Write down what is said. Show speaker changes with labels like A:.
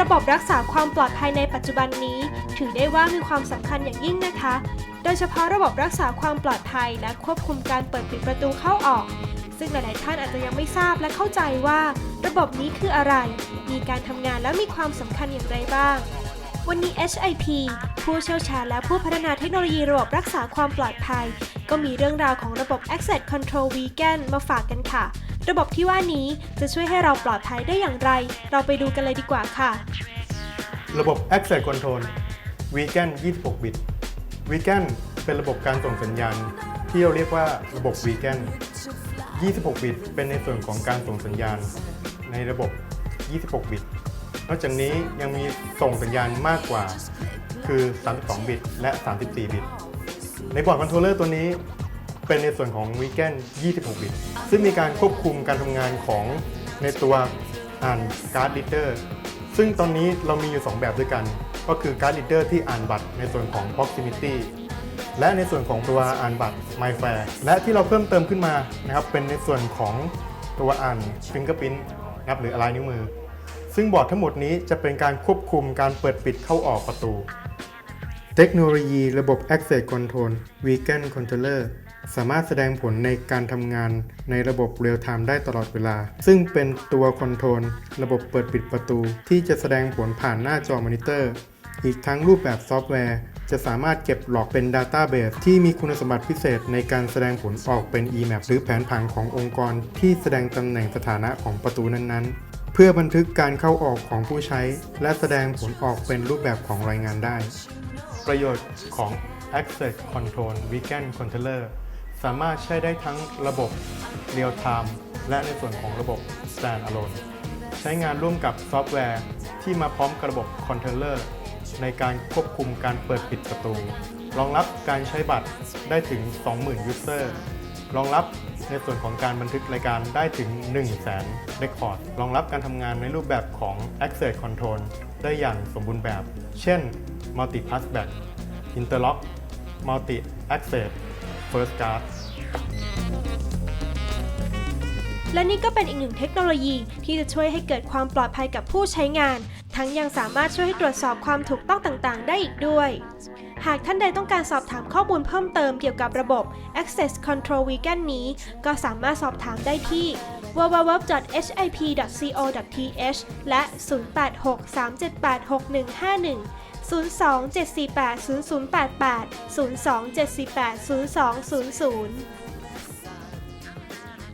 A: ระบบรักษาความปลอดภัยในปัจจุบันนี้ ถือได้ว่ามีความสำคัญอย่างยิ่งนะคะ โดยเฉพาะระบบรักษาความปลอดภัย และควบคุมการเปิดปิดประตูเข้าออก ซึ่งหลาย ๆ ท่านอาจจะยังไม่ทราบและเข้าใจว่า ระบบนี้คืออะไร มีการทำงานและมีความสำคัญอย่างไรบ้าง วันนี้ HIP ผู้เชี่ยวชาญและผู้พัฒนาเทคโนโลยีระบบรักษาความปลอดภัย ก็มีเรื่องราวของระบบ Access Control Vegan มาฝากกันค่ะ ระบบที่ว่านี้จะช่วยให้เราปลอดภัยได้อย่างไร เราไปดูกันเลยดีกว่าค่ะ
B: ระบบ Access Control Vegan 26 บิต Vegan เป็นระบบการส่งสัญญาณ ที่เราเรียกว่าระบบ Vegan 26 บิต เป็นในส่วนของการส่งสัญญาณ ในระบบ 26 บิต นอกจากนี้ยังมีส่งสัญญาณมากกว่า คือ 32 บิต และ 34 บิต ในบอร์ดคอนโทรลเลอร์ตัวนี้ เป็นในส่วนของ Vegan 26 บิต ซึ่งมีการควบคุมการทำงานของในตัวอ่านการ์ด reader ซึ่งตอนนี้เรามีอยู่ 2 แบบด้วยกัน ก็คือการ์ด reader ที่อ่านบัตรในส่วนของ proximity และในส่วนของตัวอ่านบัตร MyFair และที่เราเพิ่มเติมขึ้นมานะครับเป็นในส่วนของตัวอ่าน Fingerprint นะครับหรือลายนิ้วมือ ซึ่งบอร์ดทั้งหมดนี้จะเป็นการควบคุมการเปิดปิดเข้าออกประตู เทคโนโลยีระบบ Access Control Vegan Controller สามารถแสดงผลในการทำงานในระบบเรียลไทม์ได้ตลอดเวลา ซึ่งเป็นตัวคอนโทรลระบบเปิดปิดประตู ที่จะแสดงผลผ่านหน้าจอมอนิเตอร์ อีกทั้งรูปแบบซอฟต์แวร์ จะสามารถเก็บหลอกเป็น Database ที่มีคุณสมบัติพิเศษในการแสดงผลออกเป็น EMAP หรือแผนผังขององค์กร ที่แสดงตำแหน่งสถานะของประตูนั้นๆ เพื่อบันทึกการเข้าออกของผู้ใช้ และแสดงผลออกเป็นรูปแบบของรายงานได้ ประโยชน์ของ Access Control Vegan Controller สามารถใช้ได้ทั้งระบบ Real Time และในส่วนของระบบ Standalone ใช้งานร่วมกับซอฟต์แวร์ที่มาพร้อมกับระบบ Controller ในการควบคุมการเปิดปิดประตู รองรับการใช้บัตรได้ถึง 20,000 User รองรับในส่วนของการบันทึกรายการได้ถึง 1 0 0 0 0 0 Record รองรับการทำงานในรูปแบบของ Access Control ได้อย่างสมบูรณ์แบบ เช่น Multi Pass Back Interlock Multi Access First Guard
A: และนี่ก็เป็นอีกหนึ่งเทคโนโลยีที่จะช่วยให้เกิดความปลอดภัยกับผู้ใช้งาน ทั้งยังสามารถช่วยให้ตรวจสอบความถูกต้องต่างๆ ได้อีกด้วย หากท่านใดต้องการสอบถามข้อมูลเพิ่มเติมเกี่ยวกับระบบ Access Control Vegan นี้ ก็สามารถสอบถามได้ที่ www.hip.co.th และ 086-378-6151 02748-0088 02748-0200